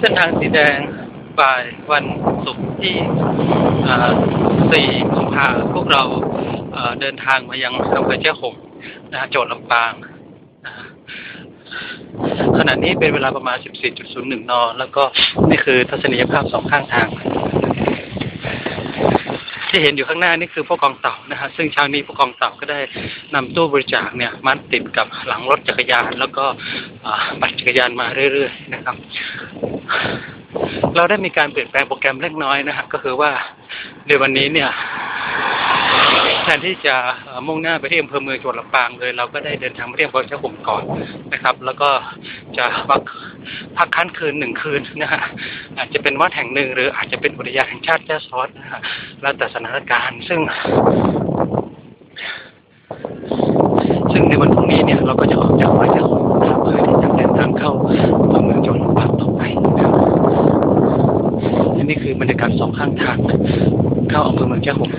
เส้นทางสีแดงบ่ายวันศุกร์ที่อ่า4กุมภาพวกเราเดินทางมายังอำเภอเจ้าหงนะฮะจังหวัดลำปาง ขณะนี้เป็นเวลาประมาณ 14.01 น แล้วก็นี่คือทัศนียภาพสองข้างทาง ที่เห็นอยู่ข้างหน้านี่คือพวกกองเต่านะฮะซึ่งเช้านี้พวกกองเต่าก็ได้นำตู้บริจาคเนี่ยมัดติดกับหลังรถจักรยาน แล้วก็ปั่นจักรยานมาเรื่อยๆนะครับ เราได้มีการเปลี่ยนแปลงโปรแกรมเล็กน้อยนะฮะก็คือว่าในวันนี้เนี่ย แทนที่จะมุ่งหน้าไปที่อำเภอเมืองจังหวัดลำปางเลย เราก็ได้เดินทางไปที่อำเภอเจ้าผมก่อนนะครับ แล้วก็จะพักพักค้างคืนหนึ่งคืนนะฮะอาจจะเป็นวัดแห่งหนึ่ง หรืออาจจะเป็นอุทยานแห่งชาติแจ้ซ้อนนะฮะแล้วแต่สถานการณ์ซึ่ง ซึ่งในวันพรุ่งนี้เนี่ยเราก็จะออกจากวัด บรรยากาศสองข้างทางเข้าอำเภอเมืองเจ้ห่ม